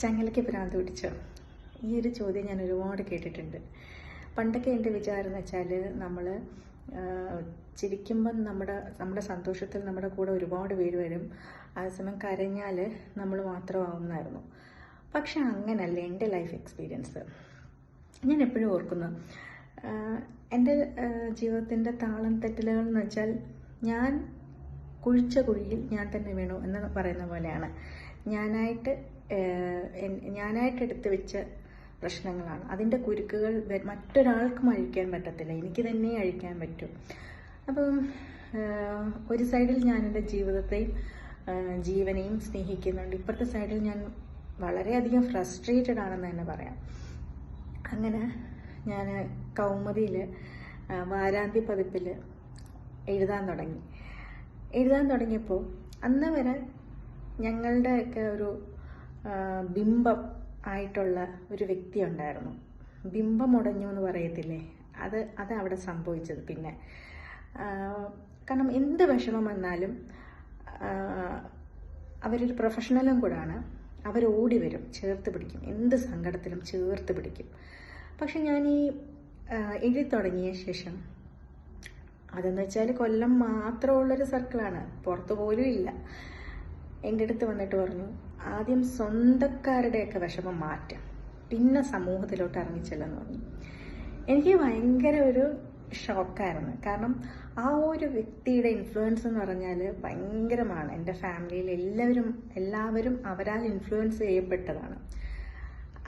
ചങ്ങലയ്ക്ക് ഭ്രാന്ത് പിടിച്ചോ? ഈ ഒരു ചോദ്യം ഞാൻ ഒരുപാട് കേട്ടിട്ടുണ്ട്. പണ്ടൊക്കെ എന്റെ വിചാരം എന്ന് വെച്ചാൽ നമ്മൾ ചിരിക്കുമ്പം നമ്മുടെ നമ്മുടെ സന്തോഷത്തിൽ നമ്മുടെ കൂടെ ഒരുപാട് പേര് വരും. അതേസമയം കരഞ്ഞാൽ നമ്മൾ മാത്രമാവുന്നായിരുന്നു പക്ഷെ അങ്ങനല്ല എന്റെ ലൈഫ് എക്സ്പീരിയൻസ് ഞാൻ എപ്പോഴും ഓർക്കുന്നു എന്റെ ജീവിതത്തിന്റെ താളം തെറ്റലുകൾ എന്ന് വെച്ചാൽ ഞാൻ കുഴിച്ച കുഴിയിൽ ഞാൻ തന്നെ വീണു എന്ന് പറയുന്ന പോലെയാണ്. ഞാനായിട്ട് ഞാനായിട്ട് എടുത്തു വെച്ച പ്രശ്നങ്ങളാണ്. അതിന്റെ കുരുക്കുകൾ മറ്റൊരാൾക്കും അഴിക്കാൻ പറ്റത്തില്ല. എനിക്ക് തന്നെ അഴിക്കാൻ പറ്റും. അപ്പം ഒരു സൈഡിൽ ഞാൻ എന്റെ ജീവിതത്തെയും ജീവനെയും സ്നേഹിക്കുന്നുണ്ട്. ഇപ്പുറത്തെ സൈഡിൽ ഞാൻ വളരെയധികം ഫ്രസ്ട്രേറ്റഡ് ആണെന്ന് തന്നെ പറയാം. അങ്ങനെ ഞാൻ കൗമുദിയിൽ വാരാന്തി പതിപ്പിൽ എഴുതാൻ തുടങ്ങി. എഴുതാൻ തുടങ്ങിയപ്പോൾ അന്ന് വരെ ഞങ്ങളുടെയൊക്കെ ഒരു ബിംബം ആയിട്ടുള്ള ഒരു വ്യക്തി ഉണ്ടായിരുന്നു ബിംബം ഉടഞ്ഞു എന്ന് പറയത്തില്ലേ? അത് അത് അവിടെ സംഭവിച്ചത്. പിന്നെ കാരണം എന്ത് വിഷമം വന്നാലും അവരൊരു പ്രൊഫഷണലും കൂടാണ്. അവർ ഓടി വരും ചേർത്ത് പിടിക്കും. എന്ത് സങ്കടത്തിലും ചേർത്ത് പിടിക്കും. പക്ഷെ ഞാൻ ഈ എഴുതി തുടങ്ങിയ ശേഷം അതെന്ന് വെച്ചാൽ കൊല്ലം മാത്രമുള്ളൊരു സർക്കിളാണ്. പുറത്തു പോലും ഇല്ല. എന്റെ അടുത്ത് വന്നിട്ട് പറഞ്ഞു ആദ്യം സ്വന്തക്കാരുടെയൊക്കെ വിഷമം മാറ്റാം. പിന്നെ സമൂഹത്തിലോട്ട് ഇറങ്ങിച്ചെല്ലെന്ന് പറഞ്ഞു. എനിക്ക് ഭയങ്കര ഒരു ഷോക്കായിരുന്നു. കാരണം ആ ഒരു വ്യക്തിയുടെ ഇൻഫ്ലുവൻസ് എന്ന് പറഞ്ഞാൽ ഭയങ്കരമാണ്. എന്റെ ഫാമിലിയിൽ എല്ലാവരും എല്ലാവരും അവരാൽ ഇൻഫ്ലുവൻസ് ചെയ്യപ്പെട്ടതാണ്.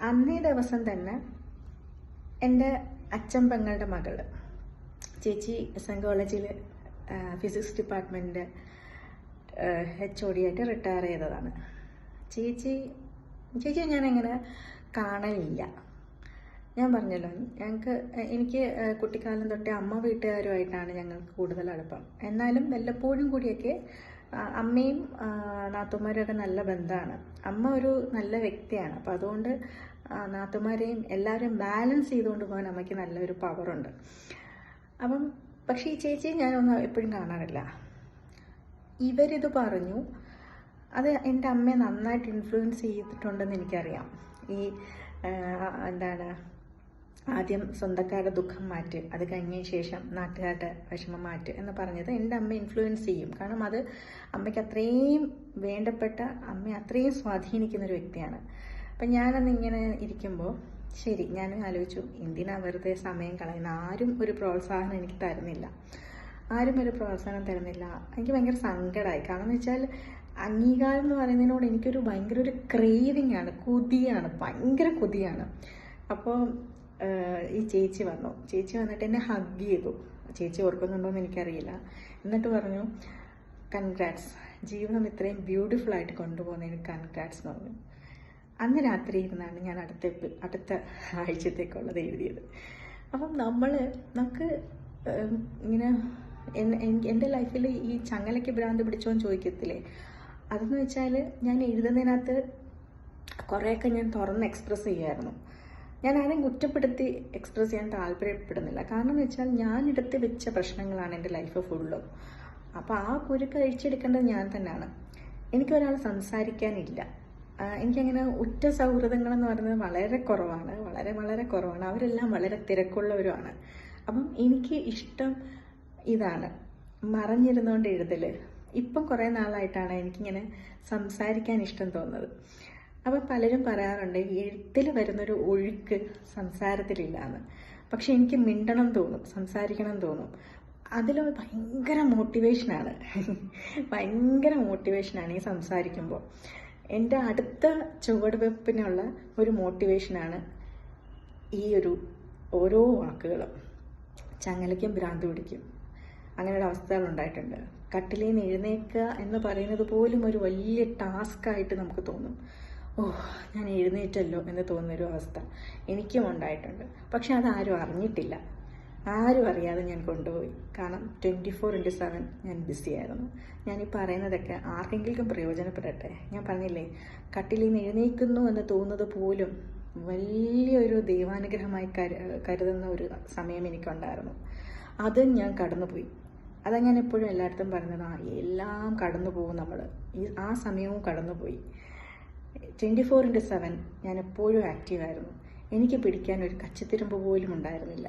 അന്നേ ദിവസം തന്നെ എന്റെ അച്ഛൻ പെങ്ങളുടെ മകൾ ചേച്ചി എസ് എൻ കോളേജിൽ physics department H O D ആയിട്ട് റിട്ടയർ ചെയ്തതാണ്. ചേച്ചി ചേച്ചി ഞാൻ എങ്ങനെ കാണലില്ല. ഞാൻ പറഞ്ഞല്ലോ ഞങ്ങൾക്ക് എനിക്ക് കുട്ടിക്കാലം തൊട്ടേ അമ്മ വീട്ടുകാരുമായിട്ടാണ് ഞങ്ങൾക്ക് കൂടുതൽ അടുപ്പം. എന്നാലും വല്ലപ്പോഴും കൂടിയൊക്കെ അമ്മയും ആ, നാത്തുമാരും ഒക്കെ നല്ല ബന്ധമാണ്. അമ്മ ഒരു നല്ല വ്യക്തിയാണ്. അപ്പോൾ അതുകൊണ്ട് നാത്തുമാരെയും എല്ലാവരും ബാലൻസ് ചെയ്തുകൊണ്ട് പോകാൻ അമ്മയ്ക്ക് നല്ലൊരു പവറുണ്ട് അപ്പം പക്ഷേ ഈ ചേച്ചിയെ ഞാനൊന്നും എപ്പോഴും കാണാറില്ല. ഇവരിത് പറഞ്ഞു. അത് എന്റെ അമ്മയെ നന്നായിട്ട് ഇൻഫ്ലുവൻസ് ചെയ്തിട്ടുണ്ടെന്ന് എനിക്കറിയാം. ഈ എന്താണ് ആദ്യം സ്വന്തക്കാരുടെ ദുഃഖം മാറ്റ് അത് കഴിഞ്ഞ ശേഷം നാട്ടുകാരുടെ വിഷമം മാറ്റ് എന്ന് പറഞ്ഞത് എന്റെ അമ്മ ഇൻഫ്ലുവൻസ് ചെയ്യും. കാരണം അത് അമ്മയ്ക്ക് അത്രയും വേണ്ടപ്പെട്ട അമ്മ അത്രയും സ്വാധീനിക്കുന്നൊരു വ്യക്തിയാണ്. അപ്പം ഞാനന്ന് ഇങ്ങനെ ഇരിക്കുമ്പോൾ ശരി ഞാൻ ആലോചിച്ചു എന്തിനാ വെറുതെ സമയം കളയുന്ന? ആരും ഒരു പ്രോത്സാഹനം എനിക്ക് തരുന്നില്ല. ആരും ഒരു പ്രോത്സാഹനം തരുന്നില്ല. എനിക്ക് ഭയങ്കര സങ്കടമായി കാരണം എന്ന് വെച്ചാൽ അംഗീകാരം എന്ന് പറയുന്നതിനോട് എനിക്കൊരു ഭയങ്കര ഒരു ക്രേവിങ് ആണ്. കൊതിയാണ്. ഭയങ്കര കൊതിയാണ്. അപ്പോൾ ഈ ചേച്ചി വന്നു. ചേച്ചി വന്നിട്ട് എന്നെ ഹഗ് ചെയ്തു. ചേച്ചി ഓർക്കുന്നുണ്ടോ എന്ന് എനിക്കറിയില്ല. എന്നിട്ട് പറഞ്ഞു കൺഗ്രാറ്റ്സ് ജീവിതം ഇത്രയും ബ്യൂട്ടിഫുൾ ആയിട്ട് കൊണ്ടുപോകുന്നതിന് കൺഗ്രാറ്റ്സ് എന്ന് പറഞ്ഞു. അന്ന് രാത്രി ഇരുന്നാണ് ഞാൻ അടുത്ത അടുത്ത ആഴ്ചത്തേക്കുള്ളത് എഴുതിയത്. അപ്പം നമ്മൾ നമുക്ക് ഇങ്ങനെ എന്റെ ലൈഫിൽ ഈ ചങ്ങലയ്ക്ക് ഭ്രാന്ത് പിടിച്ചോന്ന് ചോദിക്കത്തില്ലേ? അതെന്ന് വെച്ചാൽ ഞാൻ എഴുതുന്നതിനകത്ത് കുറേയൊക്കെ ഞാൻ തുറന്ന് എക്സ്പ്രസ് ചെയ്യുമായിരുന്നു ഞാൻ ആരെയും കുറ്റപ്പെടുത്തി എക്സ്പ്രസ് ചെയ്യാൻ താല്പര്യപ്പെടുന്നില്ല. കാരണം എന്ന് വെച്ചാൽ ഞാൻ എടുത്ത് വെച്ച പ്രശ്നങ്ങളാണ് എന്റെ ലൈഫ് ഫുള്ളും അപ്പോൾ ആ കുരുക്ക് അഴിച്ചെടുക്കേണ്ടത് ഞാൻ തന്നെയാണ്. എനിക്ക് എനിക്കൊരാൾ സംസാരിക്കാനില്ല. എനിക്കങ്ങനെ ഉറ്റ സൗഹൃദങ്ങളെന്ന് പറയുന്നത് വളരെ കുറവാണ്. വളരെ വളരെ കുറവാണ്. അവരെല്ലാം വളരെ തിരക്കുള്ളവരുമാണ്. അപ്പം എനിക്ക് ഇഷ്ടം ഇതാണ്. മറഞ്ഞിരുന്നുകൊണ്ട് എഴുതൽ ഇപ്പം കുറേ നാളായിട്ടാണ് എനിക്കിങ്ങനെ സംസാരിക്കാൻ ഇഷ്ടം തോന്നുന്നത്. അപ്പോൾ പലരും പറയാറുണ്ട് എഴുത്തിൽ വരുന്നൊരു ഒഴുക്ക് സംസാരത്തിലില്ല എന്ന് പക്ഷെ എനിക്ക് മിണ്ടണം തോന്നും സംസാരിക്കണം തോന്നും. അതിൽ ഭയങ്കര മോട്ടിവേഷനാണ്. ഭയങ്കര മോട്ടിവേഷനാണ് ഈ സംസാരിക്കുമ്പോൾ എന്റെ അടുത്ത ചുവടുവെപ്പിനുള്ള ഒരു മോട്ടിവേഷനാണ് ഈ ഒരു ഓരോ വാക്കുകളും. ചങ്ങലയ്ക്കും ഭ്രാന്ത് പിടിക്കും. അങ്ങനെയുള്ള അവസ്ഥകൾ ഉണ്ടായിട്ടുണ്ട് കട്ടിലിൽ നിന്ന് എഴുന്നേൽക്കുക എന്ന് പറയുന്നത് പോലും ഒരു വലിയ ടാസ്ക്കായിട്ട് നമുക്ക് തോന്നും. ഓ ഞാൻ എഴുന്നേറ്റല്ലോ എന്ന് തോന്നുന്നൊരു അവസ്ഥ എനിക്കും ഉണ്ടായിട്ടുണ്ട്. പക്ഷെ അതാരും അറിഞ്ഞിട്ടില്ല. ആരും അറിയാതെ ഞാൻ കൊണ്ടുപോയി. കാരണം ട്വന്റി ഫോർ ഇന്റു സെവൻ ഞാൻ ബിസി ആയിരുന്നു. ഞാൻ ഈ പറയുന്നതൊക്കെ ആർക്കെങ്കിലും പ്രയോജനപ്പെടട്ടെ? ഞാൻ പറഞ്ഞില്ലേ കട്ടിലിൽ നിന്ന് എഴുന്നേൽക്കുന്നു എന്ന് തോന്നുന്നത് പോലും വലിയൊരു ദൈവാനുഗ്രഹമായി കരു കരുതുന്ന ഒരു സമയം എനിക്കുണ്ടായിരുന്നു. അത് ഞാൻ കടന്നുപോയി. അതാ ഞാൻ എപ്പോഴും എല്ലായിടത്തും പറഞ്ഞത് ആ എല്ലാം കടന്നു പോകും നമ്മൾ ഈ ആ സമയവും കടന്നുപോയി ട്വന്റി ഫോർ ഇന്റു സെവൻ ഞാൻ എപ്പോഴും ആക്റ്റീവായിരുന്നു എനിക്ക് പിടിക്കാൻ ഒരു കച്ചിത്തിരുമ്പ് പോലും ഉണ്ടായിരുന്നില്ല.